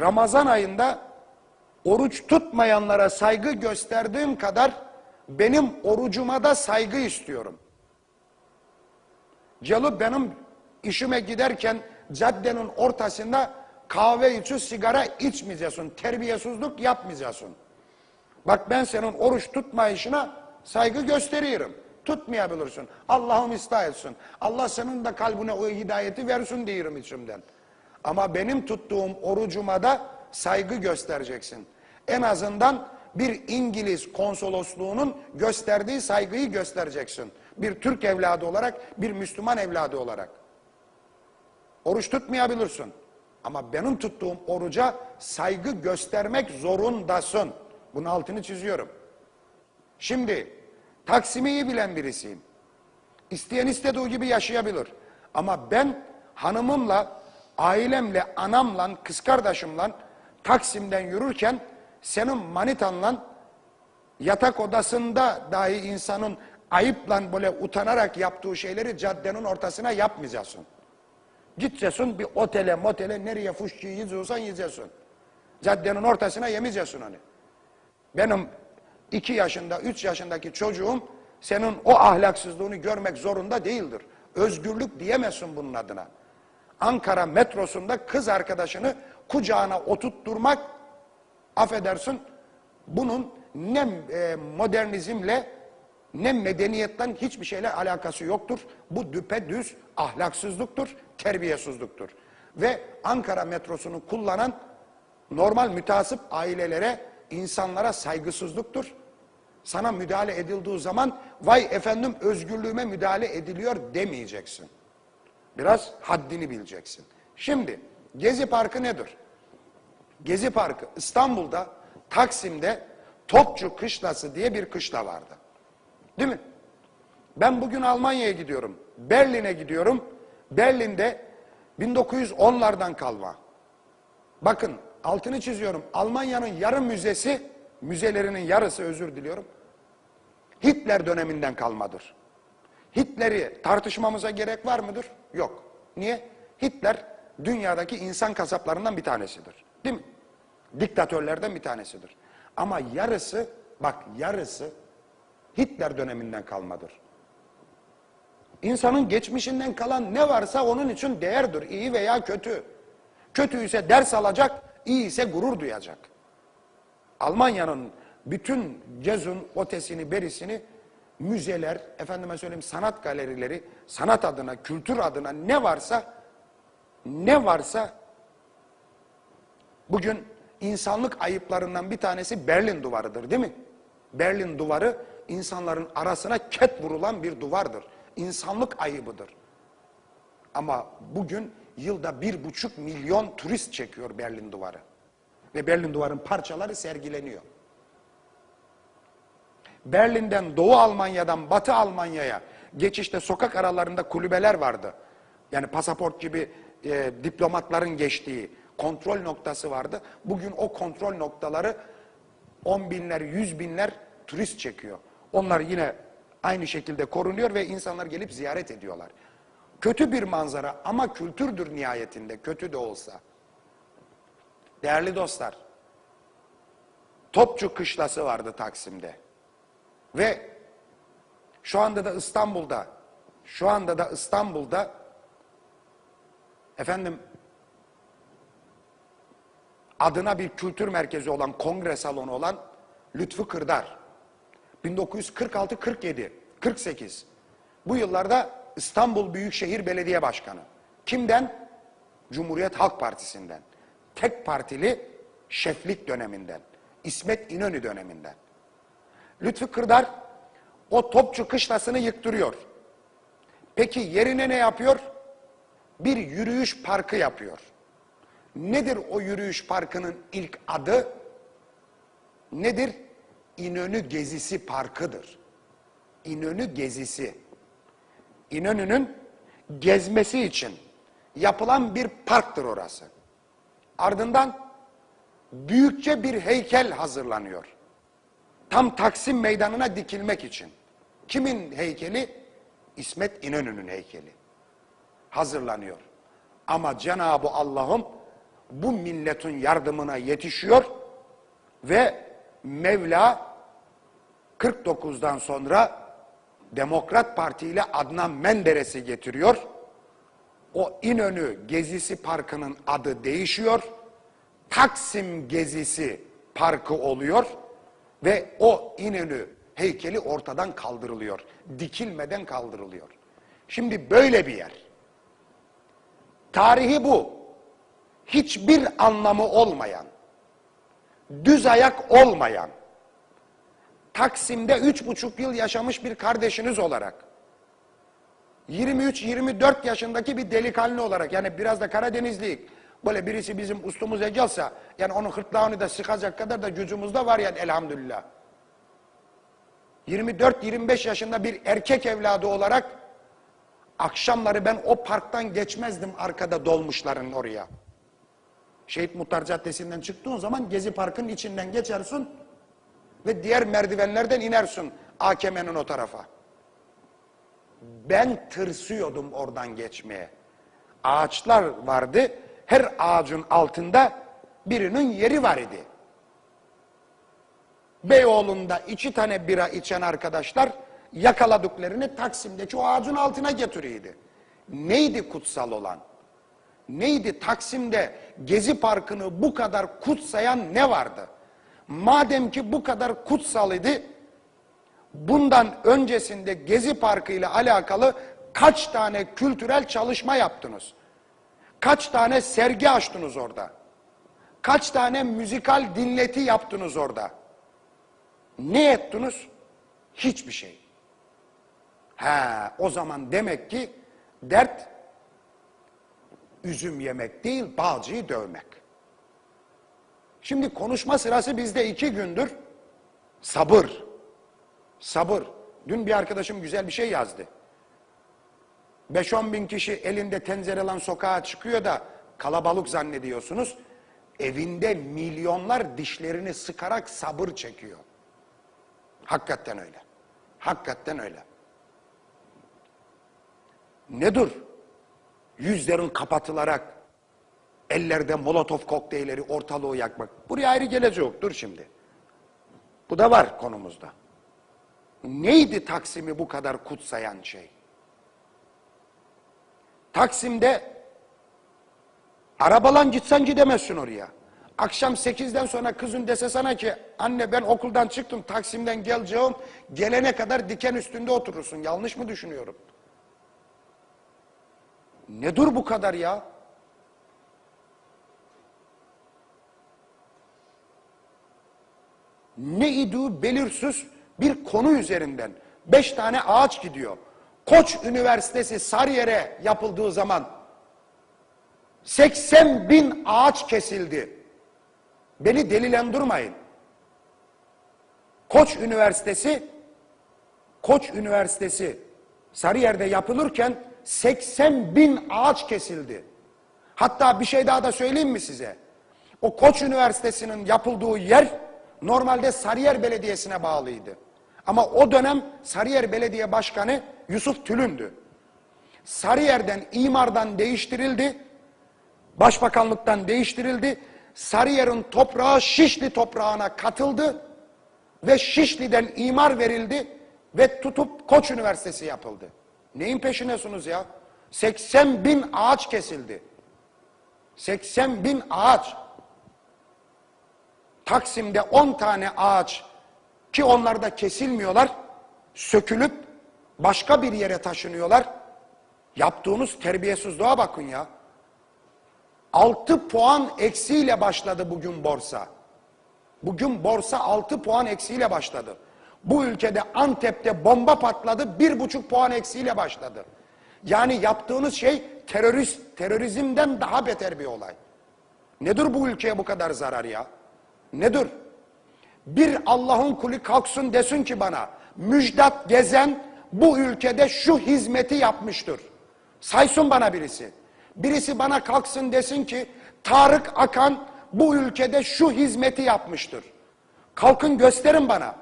Ramazan ayında oruç tutmayanlara saygı gösterdiğim kadar benim orucuma da saygı istiyorum. Celo benim işime giderken caddenin ortasında kahve içi sigara içmeyeceksin. Terbiyesizlik yapmayacaksın. Bak ben senin oruç tutmayışına saygı gösteriyorum. Tutmayabilirsin. Allah'ım ıslah etsin. Allah senin de kalbine o hidayeti versin diyorum içimden. Ama benim tuttuğum orucuma da saygı göstereceksin. En azından bir İngiliz konsolosluğunun gösterdiği saygıyı göstereceksin. Bir Türk evladı olarak, bir Müslüman evladı olarak. Oruç tutmayabilirsin. Ama benim tuttuğum oruca saygı göstermek zorundasın. Bunun altını çiziyorum. Şimdi Taksim'i bilen birisiyim. İsteyen istediği gibi yaşayabilir. Ama ben hanımımla, ailemle, anamla, kız kardeşimle Taksim'den yürürken senin manitanla yatak odasında dahi insanın ayıpla böyle utanarak yaptığı şeyleri caddenin ortasına yapmayacaksın. Gideceksin bir otele motele nereye fuşçu yiyeceksen yiyeceksin. Caddenin ortasına yemeyeceksin onu. Benim iki yaşında, üç yaşındaki çocuğum senin o ahlaksızlığını görmek zorunda değildir. Özgürlük diyemezsin bunun adına. Ankara metrosunda kız arkadaşını kucağına oturtturmak, affedersin, bunun ne e, modernizmle ne medeniyetten hiçbir şeyle alakası yoktur. Bu düpedüz ahlaksızlıktır, terbiyesizliktir. Ve Ankara metrosunu kullanan normal mütasip ailelere, insanlara saygısızlıktır. Sana müdahale edildiği zaman vay efendim özgürlüğüme müdahale ediliyor demeyeceksin. Biraz haddini bileceksin. Şimdi Gezi Parkı nedir? Gezi Parkı İstanbul'da Taksim'de Topçu Kışlası diye bir kışla vardı. Değil mi? Ben bugün Almanya'ya gidiyorum. Berlin'e gidiyorum. Berlin'de 1910'lardan kalma. Bakın altını çiziyorum. Almanya'nın yarı müzesi, müzelerinin yarısı özür diliyorum. Hitler döneminden kalmadır. Hitler'i tartışmamıza gerek var mıdır? Yok. Niye? Hitler dünyadaki insan kasaplarından bir tanesidir. Değil mi? Diktatörlerden bir tanesidir. Ama yarısı, bak yarısı Hitler döneminden kalmadır. İnsanın geçmişinden kalan ne varsa onun için değerdir. iyi veya kötü. Kötü ise ders alacak, iyi ise gurur duyacak. Almanya'nın bütün Cezun ötesini, berisini müzeler, efendime söyleyeyim sanat galerileri, sanat adına, kültür adına ne varsa ne varsa bugün insanlık ayıplarından bir tanesi Berlin duvarıdır değil mi? Berlin duvarı insanların arasına ket vurulan bir duvardır. İnsanlık ayıbıdır. Ama bugün yılda bir buçuk milyon turist çekiyor Berlin duvarı. Ve Berlin duvarın parçaları sergileniyor. Berlin'den Doğu Almanya'dan Batı Almanya'ya geçişte sokak aralarında kulübeler vardı. Yani pasaport gibi e, diplomatların geçtiği kontrol noktası vardı. Bugün o kontrol noktaları on binler, yüz binler turist çekiyor. Onlar yine aynı şekilde korunuyor ve insanlar gelip ziyaret ediyorlar. Kötü bir manzara ama kültürdür nihayetinde kötü de olsa. Değerli dostlar, Topçu Kışlası vardı Taksim'de. Ve şu anda da İstanbul'da, şu anda da İstanbul'da efendim adına bir kültür merkezi olan, kongre salonu olan Lütfü Kırdar. 1946, 47, 48. Bu yıllarda İstanbul Büyükşehir Belediye Başkanı. Kimden? Cumhuriyet Halk Partisi'nden. Tek partili şeflik döneminden. İsmet İnönü döneminden. Lütfü Kırdar o topçu kışlasını yıktırıyor. Peki yerine ne yapıyor? Bir yürüyüş parkı yapıyor. Nedir o yürüyüş parkının ilk adı? Nedir? İnönü Gezisi Parkı'dır. İnönü Gezisi. İnönü'nün gezmesi için yapılan bir parktır orası. Ardından büyükçe bir heykel hazırlanıyor. Tam Taksim Meydanı'na dikilmek için. Kimin heykeli? İsmet İnönü'nün heykeli. Hazırlanıyor. Ama Cenab-ı Allah'ım bu milletin yardımına yetişiyor ve Mevla 49'dan sonra Demokrat Parti ile Adnan Menderes'i getiriyor. O İnönü Gezisi Parkı'nın adı değişiyor. Taksim Gezisi Parkı oluyor ve o İnönü heykeli ortadan kaldırılıyor. Dikilmeden kaldırılıyor. Şimdi böyle bir yer. Tarihi bu. Hiçbir anlamı olmayan, düz ayak olmayan, Taksim'de üç buçuk yıl yaşamış bir kardeşiniz olarak, 23-24 yaşındaki bir delikanlı olarak, yani biraz da Karadenizliyik, böyle birisi bizim ustumuz gelse, yani onun hırtlağını da sıkacak kadar da gücümüzde var yani elhamdülillah. 24-25 yaşında bir erkek evladı olarak, akşamları ben o parktan geçmezdim arkada dolmuşların oraya. Şehit Muhtar Caddesi'nden çıktığın zaman Gezi Parkı'nın içinden geçersin ve diğer merdivenlerden inersin AKM'nin o tarafa. Ben tırsıyordum oradan geçmeye. Ağaçlar vardı. Her ağacın altında birinin yeri var idi. Beyoğlu'nda iki tane bira içen arkadaşlar yakaladıklarını Taksim'deki o ağacın altına getiriyordu. Neydi kutsal olan? Neydi Taksim'de Gezi Parkı'nı bu kadar kutsayan ne vardı? Madem ki bu kadar kutsal idi, bundan öncesinde Gezi Parkı ile alakalı kaç tane kültürel çalışma yaptınız? Kaç tane sergi açtınız orada? Kaç tane müzikal dinleti yaptınız orada? Ne ettiniz? Hiçbir şey. Ha, o zaman demek ki dert üzüm yemek değil, balcıyı dövmek. Şimdi konuşma sırası bizde iki gündür. Sabır. Sabır. Dün bir arkadaşım güzel bir şey yazdı. 5-10 bin kişi elinde tencerelan sokağa çıkıyor da kalabalık zannediyorsunuz. Evinde milyonlar dişlerini sıkarak sabır çekiyor. Hakikaten öyle. Hakikaten öyle. Nedir? Yüzlerin kapatılarak ellerde molotof kokteylleri ortalığı yakmak. Buraya ayrı gelecek. Dur şimdi. Bu da var konumuzda. Neydi Taksim'i bu kadar kutsayan şey? Taksim'de arabalan gitsen gidemezsin oraya. Akşam 8'den sonra kızın dese sana ki anne ben okuldan çıktım Taksim'den geleceğim. Gelene kadar diken üstünde oturursun. Yanlış mı düşünüyorum? Ne dur bu kadar ya? Ne idüğü belirsiz bir konu üzerinden beş tane ağaç gidiyor. Koç Üniversitesi Sarıyer'e yapıldığı zaman 80 bin ağaç kesildi. Beni delilendirmeyin. Koç Üniversitesi Koç Üniversitesi Sarıyer'de yapılırken 80 bin ağaç kesildi. Hatta bir şey daha da söyleyeyim mi size? O Koç Üniversitesi'nin yapıldığı yer normalde Sarıyer Belediyesi'ne bağlıydı. Ama o dönem Sarıyer Belediye Başkanı Yusuf Tülün'dü. Sarıyer'den, imardan değiştirildi. Başbakanlıktan değiştirildi. Sarıyer'in toprağı Şişli toprağına katıldı. Ve Şişli'den imar verildi. Ve tutup Koç Üniversitesi yapıldı. Neyin peşinesiniz ya? 80 bin ağaç kesildi. 80 bin ağaç. Taksim'de 10 tane ağaç ki onlar da kesilmiyorlar, sökülüp başka bir yere taşınıyorlar. Yaptığınız terbiyesizliğe bakın ya. 6 puan eksiyle başladı bugün borsa. Bugün borsa 6 puan eksiyle başladı. Bu ülkede Antep'te bomba patladı, bir buçuk puan eksiyle başladı. Yani yaptığınız şey terörist, terörizmden daha beter bir olay. Nedir bu ülkeye bu kadar zarar ya? Nedir? Bir Allah'ın kulu kalksın desin ki bana, Müjdat Gezen bu ülkede şu hizmeti yapmıştır. Saysın bana birisi. Birisi bana kalksın desin ki, Tarık Akan bu ülkede şu hizmeti yapmıştır. Kalkın gösterin bana.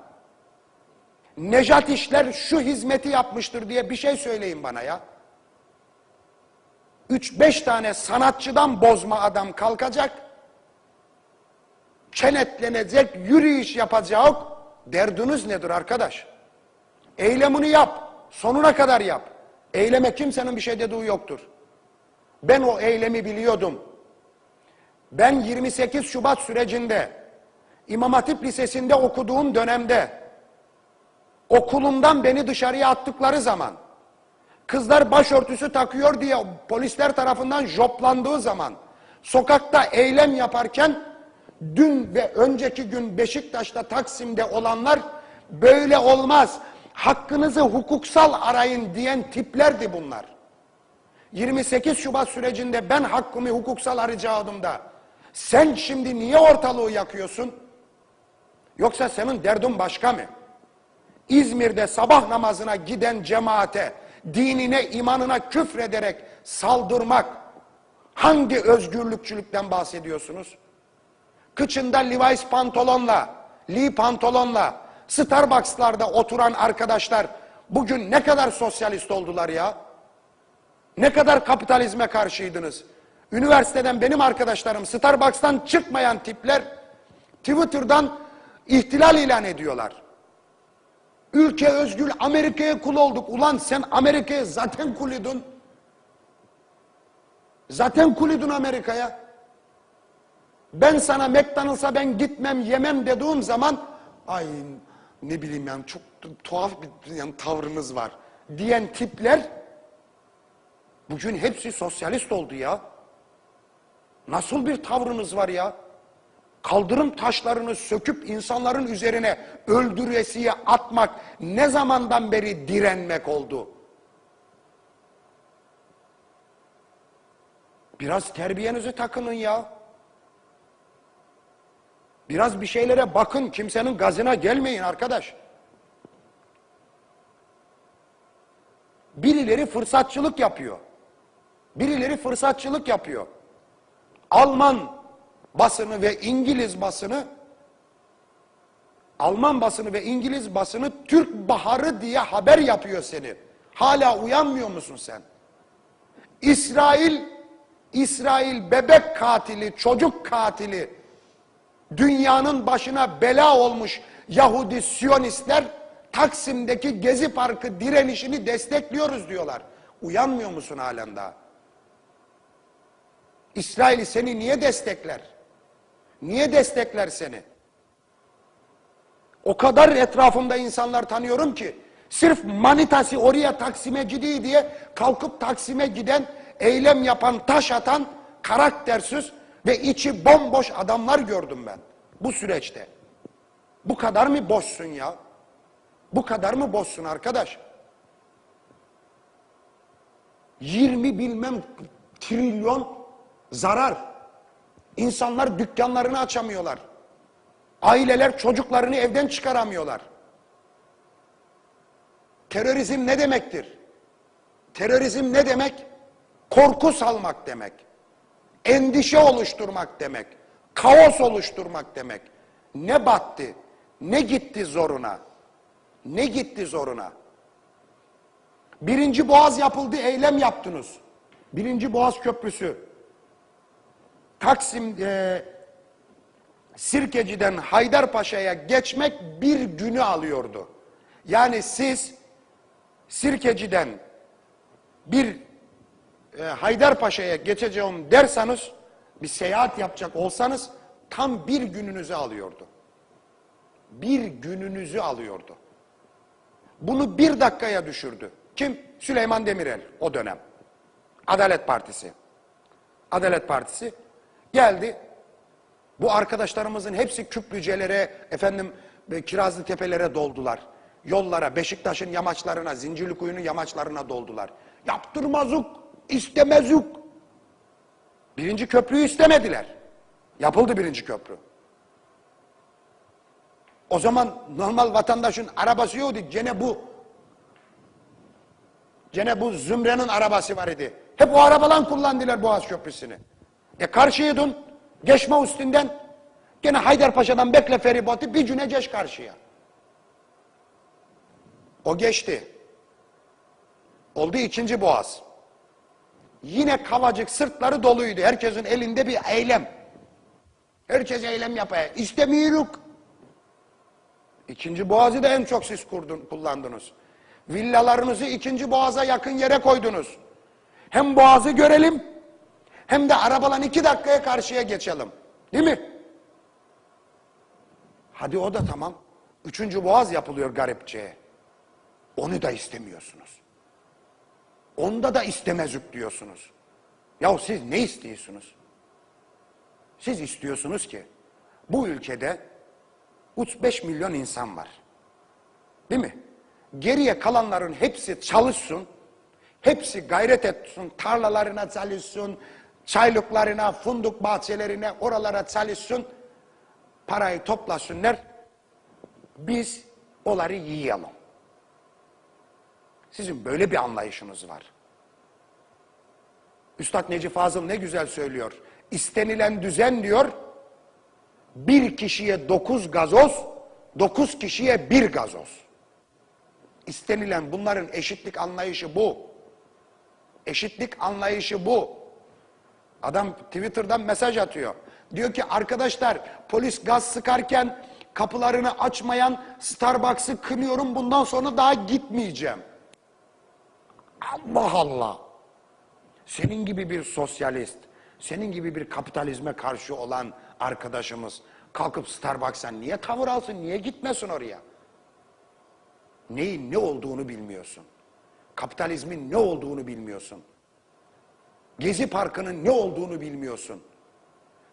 Nejat işler şu hizmeti yapmıştır diye bir şey söyleyin bana ya. 3-5 tane sanatçıdan bozma adam kalkacak. Kenetlenecek, yürüyüş yapacak. Derdiniz nedir arkadaş? Eylemini yap. Sonuna kadar yap. Eyleme kimsenin bir şey dediği yoktur. Ben o eylemi biliyordum. Ben 28 Şubat sürecinde İmam Hatip Lisesi'nde okuduğum dönemde okulumdan beni dışarıya attıkları zaman kızlar başörtüsü takıyor diye polisler tarafından joplandığı zaman sokakta eylem yaparken dün ve önceki gün Beşiktaş'ta Taksim'de olanlar böyle olmaz. Hakkınızı hukuksal arayın diyen tiplerdi bunlar. 28 Şubat sürecinde ben hakkımı hukuksal arayacaktım da sen şimdi niye ortalığı yakıyorsun? Yoksa senin derdin başka mı? İzmir'de sabah namazına giden cemaate dinine, imanına küfrederek saldırmak hangi özgürlükçülükten bahsediyorsunuz? Kıçında Levi's pantolonla, Lee pantolonla Starbucks'larda oturan arkadaşlar bugün ne kadar sosyalist oldular ya? Ne kadar kapitalizme karşıydınız? Üniversiteden benim arkadaşlarım Starbucks'tan çıkmayan tipler Twitter'dan ihtilal ilan ediyorlar. Ülke özgür Amerika'ya kul olduk. Ulan sen Amerika'ya zaten kulidun. Zaten kulidun Amerika'ya. Ben sana McDonald's'a ben gitmem yemem dediğim zaman ay ne bileyim yani çok tuhaf bir yani tavrınız var diyen tipler bugün hepsi sosyalist oldu ya. Nasıl bir tavrınız var ya? Kaldırım taşlarını söküp insanların üzerine öldüresiye atmak ne zamandan beri direnmek oldu? Biraz terbiyenizi takının ya. Biraz bir şeylere bakın. Kimsenin gazına gelmeyin arkadaş. Birileri fırsatçılık yapıyor. Birileri fırsatçılık yapıyor. Alman basını ve İngiliz basını Alman basını ve İngiliz basını Türk Baharı diye haber yapıyor seni. Hala uyanmıyor musun sen? İsrail İsrail bebek katili, çocuk katili dünyanın başına bela olmuş Yahudi Siyonistler Taksim'deki Gezi Parkı direnişini destekliyoruz diyorlar. Uyanmıyor musun halen daha? İsrail seni niye destekler? Niye destekler seni? O kadar etrafımda insanlar tanıyorum ki sırf manitası oraya Taksim'e gidiyor diye kalkıp Taksim'e giden, eylem yapan, taş atan, karaktersiz ve içi bomboş adamlar gördüm ben bu süreçte. Bu kadar mı boşsun ya? Bu kadar mı boşsun arkadaş? 20 bilmem trilyon zarar. İnsanlar dükkanlarını açamıyorlar. Aileler çocuklarını evden çıkaramıyorlar. Terörizm ne demektir? Terörizm ne demek? Korku salmak demek. Endişe oluşturmak demek. Kaos oluşturmak demek. Ne battı? Ne gitti zoruna? Ne gitti zoruna? Birinci Boğaz yapıldı, eylem yaptınız. Birinci Boğaz Köprüsü. Taksim e, Sirkeci'den Haydarpaşa'ya geçmek bir günü alıyordu. Yani siz Sirkeci'den bir e, Haydarpaşa'ya geçeceğim derseniz bir seyahat yapacak olsanız tam bir gününüzü alıyordu. Bir gününüzü alıyordu. Bunu bir dakikaya düşürdü. Kim? Süleyman Demirel o dönem. Adalet Partisi. Adalet Partisi geldi. Bu arkadaşlarımızın hepsi Küplücelere, efendim e, Kirazlı Tepelere doldular. Yollara, Beşiktaş'ın yamaçlarına, Zincirlikuyu'nun yamaçlarına doldular. Yaptırmazuk, istemezuk. Birinci köprüyü istemediler. Yapıldı birinci köprü. O zaman normal vatandaşın arabası yoktu. Gene bu gene bu zümrenin arabası var idi. Hep o arabalan kullandılar Boğaz Köprüsü'nü. E karşıydın, geçme üstünden, gene Haydarpaşa'dan bekle feribotu, bir güne geç karşıya. O geçti. Oldu ikinci Boğaz. Yine kavacık sırtları doluydu. Herkesin elinde bir eylem. Herkes eylem yapıyor. İstemiyoruz. İkinci boğazı da en çok siz kurdun, kullandınız. Villalarınızı ikinci boğaza yakın yere koydunuz. Hem boğazı görelim hem de arabalan iki dakikaya karşıya geçelim. Değil mi? Hadi o da tamam. Üçüncü boğaz yapılıyor garipçeye. Onu da istemiyorsunuz. Onda da istemezük diyorsunuz. Yahu siz ne istiyorsunuz? Siz istiyorsunuz ki bu ülkede 35 milyon insan var. Değil mi? Geriye kalanların hepsi çalışsın, hepsi gayret etsin, tarlalarına çalışsın, çaylıklarına, funduk bahçelerine, oralara çalışsın, parayı toplasınlar, biz onları yiyelim. Sizin böyle bir anlayışınız var. Üstad Necip Fazıl ne güzel söylüyor. İstenilen düzen diyor, bir kişiye dokuz gazoz, dokuz kişiye bir gazoz. İstenilen bunların eşitlik anlayışı bu. Eşitlik anlayışı bu. Adam Twitter'dan mesaj atıyor. Diyor ki arkadaşlar polis gaz sıkarken kapılarını açmayan Starbucks'ı kınıyorum bundan sonra daha gitmeyeceğim. Allah Allah. Senin gibi bir sosyalist, senin gibi bir kapitalizme karşı olan arkadaşımız kalkıp Starbucks'a niye tavır alsın, niye gitmesin oraya? Neyin ne olduğunu bilmiyorsun. Kapitalizmin ne olduğunu bilmiyorsun. Gezi Parkı'nın ne olduğunu bilmiyorsun.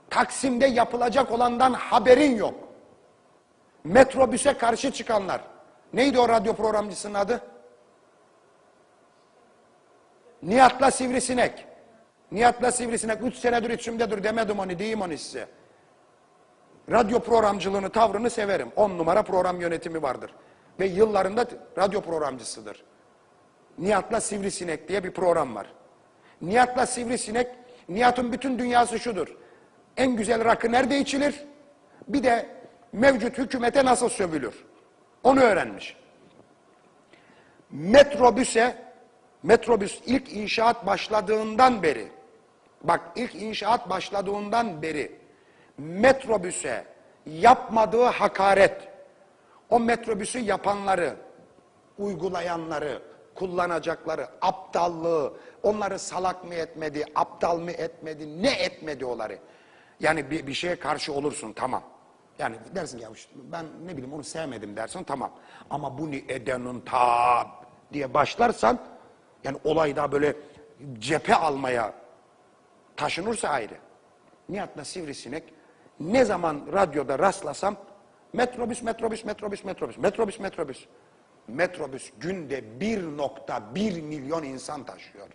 Taksim'de yapılacak olandan haberin yok. Metrobüse karşı çıkanlar. Neydi o radyo programcısının adı? Nihat'la Sivrisinek. Nihat'la Sivrisinek 3 senedir içimdedir demedim onu diyeyim onu size. Radyo programcılığını, tavrını severim. 10 numara program yönetimi vardır. Ve yıllarında radyo programcısıdır. Nihat'la Sivrisinek diye bir program var. Nihat'la Sivrisinek, Nihat'ın bütün dünyası şudur. En güzel rakı nerede içilir? Bir de mevcut hükümete nasıl sövülür? Onu öğrenmiş. Metrobüse, metrobüs ilk inşaat başladığından beri, bak ilk inşaat başladığından beri metrobüse yapmadığı hakaret, o metrobüsü yapanları, uygulayanları, kullanacakları, aptallığı, onları salak mı etmedi, aptal mı etmedi, ne etmedi onları. Yani bir, bir şeye karşı olursun tamam. Yani dersin ya ben ne bileyim onu sevmedim dersin tamam. Ama bunu edenin ta diye başlarsan yani olay daha böyle cephe almaya taşınırsa ayrı. Nihat'la sivrisinek ne zaman radyoda rastlasam metrobüs, metrobüs, metrobüs, metrobüs, metrobüs, metrobüs. Metrobüs günde 1.1 milyon insan taşıyor.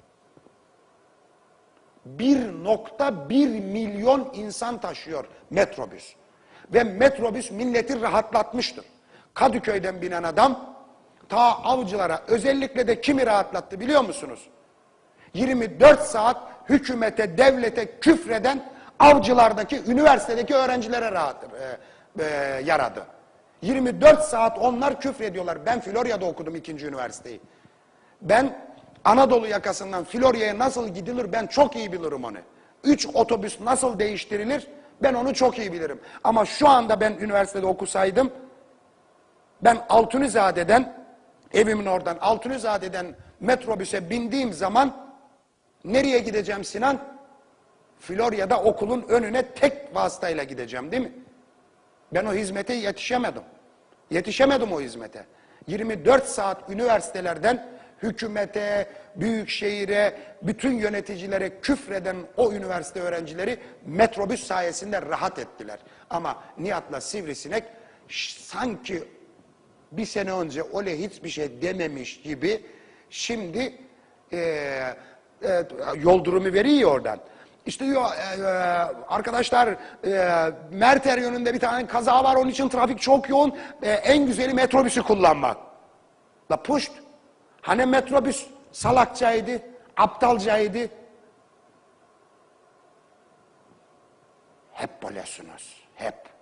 1.1 milyon insan taşıyor metrobüs. Ve metrobüs milleti rahatlatmıştır. Kadıköy'den binen adam ta avcılara özellikle de kimi rahatlattı biliyor musunuz? 24 saat hükümete, devlete küfreden avcılardaki, üniversitedeki öğrencilere rahat e, e, yaradı. 24 saat onlar küfrediyorlar. Ben Florya'da okudum ikinci üniversiteyi. Ben Anadolu yakasından Florya'ya nasıl gidilir ben çok iyi bilirim onu. Üç otobüs nasıl değiştirilir ben onu çok iyi bilirim. Ama şu anda ben üniversitede okusaydım ben Altunizade'den evimin oradan Altunizade'den metrobüse bindiğim zaman nereye gideceğim Sinan? Florya'da okulun önüne tek vasıtayla gideceğim değil mi? Ben o hizmete yetişemedim. Yetişemedim o hizmete. 24 saat üniversitelerden hükümete, büyükşehire, bütün yöneticilere küfreden o üniversite öğrencileri metrobüs sayesinde rahat ettiler. Ama Nihat'la Sivrisinek sanki bir sene önce öyle hiçbir şey dememiş gibi şimdi e, e, yol durumu veriyor oradan. İşte diyor e, e, arkadaşlar e, Merter yönünde bir tane kaza var onun için trafik çok yoğun. E, en güzeli metrobüsü kullanmak. La puşt. Hani metrobüs salakçaydı, aptalcaydı. Hep böylesiniz. Hep.